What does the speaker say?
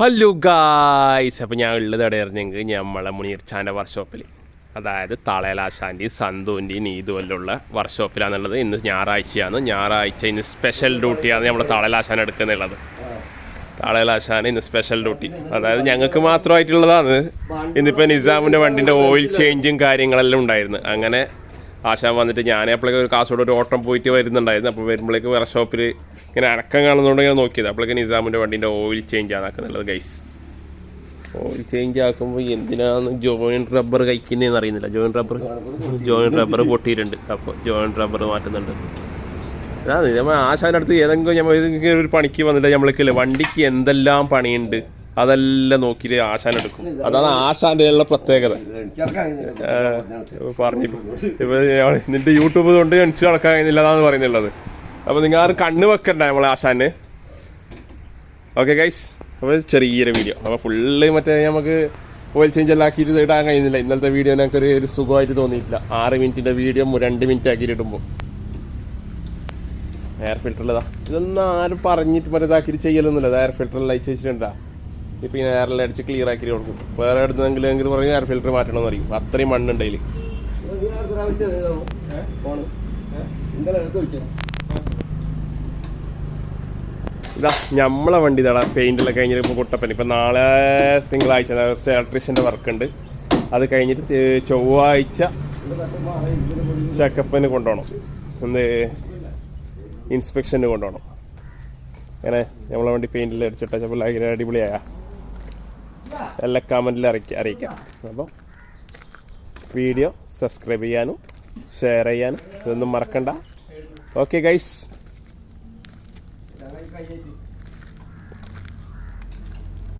Hello guys അപ്പോൾ ഞാൻ ഉള്ളത് എവിടെയായിരുന്നെങ്കിൽ നമ്മളെ മുനീർ ചാന്റെ വർക്ക്ഷോപ്പിൽ അതായത് തളയലാശാന്റെയും സന്തുവിന്റെയും നീതുവല്ലുള്ള വർക്ക്ഷോപ്പിലാണുള്ളത് ഇന്ന് ഞായറാഴ്ചയാണ്. ഞായറാഴ്ച ഇന്ന് സ്പെഷ്യൽ ഡ്യൂട്ടിയാണ് നമ്മൾ തളയലാശാൻ എടുക്കുന്നുള്ളത്. തളയലാശാൻ ഇന്ന് സ്പെഷ്യൽ ഡ്യൂട്ടി അതായത് ഞങ്ങൾക്ക് മാത്രമായിട്ടുള്ളതാണ്. ഇന്നിപ്പോൾ നിസാമിന്റെ വണ്ടിന്റെ ഓയിൽ ചേഞ്ചും കാര്യങ്ങളെല്ലാം ഉണ്ടായിരുന്നു. അങ്ങനെ ആശാൻ വന്നിട്ട് ഞാൻ അപ്പോഴേക്ക് ഒരു കാസർഗോഡ് ഒരു ഓട്ടം പോയിട്ട് വരുന്നുണ്ടായിരുന്നു. അപ്പോൾ വരുമ്പോഴേക്ക് ഷോപ്പിൽ ഇങ്ങനെ അടക്കം കാണുന്നുണ്ട് ഇങ്ങനെ നോക്കിയത്. അപ്പോഴേക്ക് നിസാമിന്റെ വണ്ടീന്റെ ഓയിൽ ചേഞ്ച് ആക്കുന്നുള്ളത് ഗൈസ് ഓയിൽ ചേഞ്ച് ആക്കുമ്പോൾ എന്തിനാണ് ജോയിന്റ് റബ്ബർ കഴിക്കുന്നതെന്ന് അറിയുന്നില്ല. ജോയിന്റ് റബ്ബർ ജോയിന്റ് റബ്ബർ പൊട്ടിയിട്ടുണ്ട്. അപ്പോൾ ജോയിന്റ് റബ്ബർ മാറ്റുന്നുണ്ട്. അതാണ് നമ്മൾ ആശാന്റെ അടുത്ത് ഏതെങ്കിലും നമ്മൾ ഒരു പണിക്ക് വന്നിട്ട് നമ്മൾക്കില്ല വണ്ടിക്ക് എന്തെല്ലാം പണിയുണ്ട്? അതെല്ലാം നോക്കിയിട്ട് ആശാൻ എടുക്കും. അതാണ് ആശാന്റെ ഉള്ള പ്രത്യേകത പറഞ്ഞു. ഇപ്പൊ നിന്റെ യൂട്യൂബ് കൊണ്ട് അണിച്ചു നടക്കാൻ കഴിയുന്നില്ല എന്നാണ് പറയുന്നുള്ളത്. അപ്പൊ നിങ്ങൾ ആരും കണ്ണ് വെക്കണ്ട നമ്മളെ ആശാന്. ഓക്കെ ഗൈസ് അപ്പോൾ ചെറിയൊരു വീഡിയോ അപ്പോൾ ഫുള്ള് മറ്റേ നമുക്ക് ഓയിൽ ചേഞ്ച് എല്ലാം ആക്കിയിട്ട് ഇടാൻ കഴിയുന്നില്ല. ഇന്നലത്തെ വീഡിയോ ഞങ്ങൾക്ക് ഒരു സുഖമായിട്ട് തോന്നിയിട്ടില്ല. ആറ് മിനിറ്റിന്റെ വീഡിയോ രണ്ട് മിനിറ്റ് ആക്കിയിട്ട് ഇടുമ്പോൾ എയർ ഫിൽറ്ററിലതാ ഇതൊന്നും ആരും പറഞ്ഞിട്ട് മറ്റേ ഇതാക്കിയിട്ട് ചെയ്യലൊന്നുമില്ല. എയർ ഫിൽറ്ററിൽ അയച്ചു വെച്ചിട്ടുണ്ടാ. ഇപ്പം ഈ എയറിൽ അടിച്ച് ക്ലിയർ ആക്കി കൊടുക്കും. വേറെ എടുത്തെങ്കിലും എങ്കിലും പറയും എയർ ഫിൽറ്റർ മാറ്റണം എന്ന് പറയും. അത്രയും മണ്ണുണ്ട് അതിൽ ഇതാ നമ്മളെ വണ്ടി ഇതാ പെയിന്റെല്ലാം കഴിഞ്ഞിട്ട് ഇപ്പോൾ കുട്ടപ്പൻ ഇപ്പൊ നാളെ തിങ്കളാഴ്ച ഇലക്ട്രീഷ്യന്റെ വർക്ക് ഉണ്ട്. അത് കഴിഞ്ഞിട്ട് ചൊവ്വാഴ്ച ചെക്കപ്പിന് കൊണ്ടുപോകണം. എന്ത് ഇൻസ്പെക്ഷന് കൊണ്ടുപോകണം. അങ്ങനെ നമ്മളെ വണ്ടി പെയിന്റിൽ അടിച്ചിട്ട ചിലപ്പോൾ ഭയങ്കര അടിപൊളിയായ. എല്ലാ കമന്റിൽ അറിയിക്കുക അറിയിക്കാം അപ്പോൾ വീഡിയോ സബ്സ്ക്രൈബ് ചെയ്യാനും ഷെയർ ചെയ്യാനും ഇതൊന്നും മറക്കണ്ട. Okay guys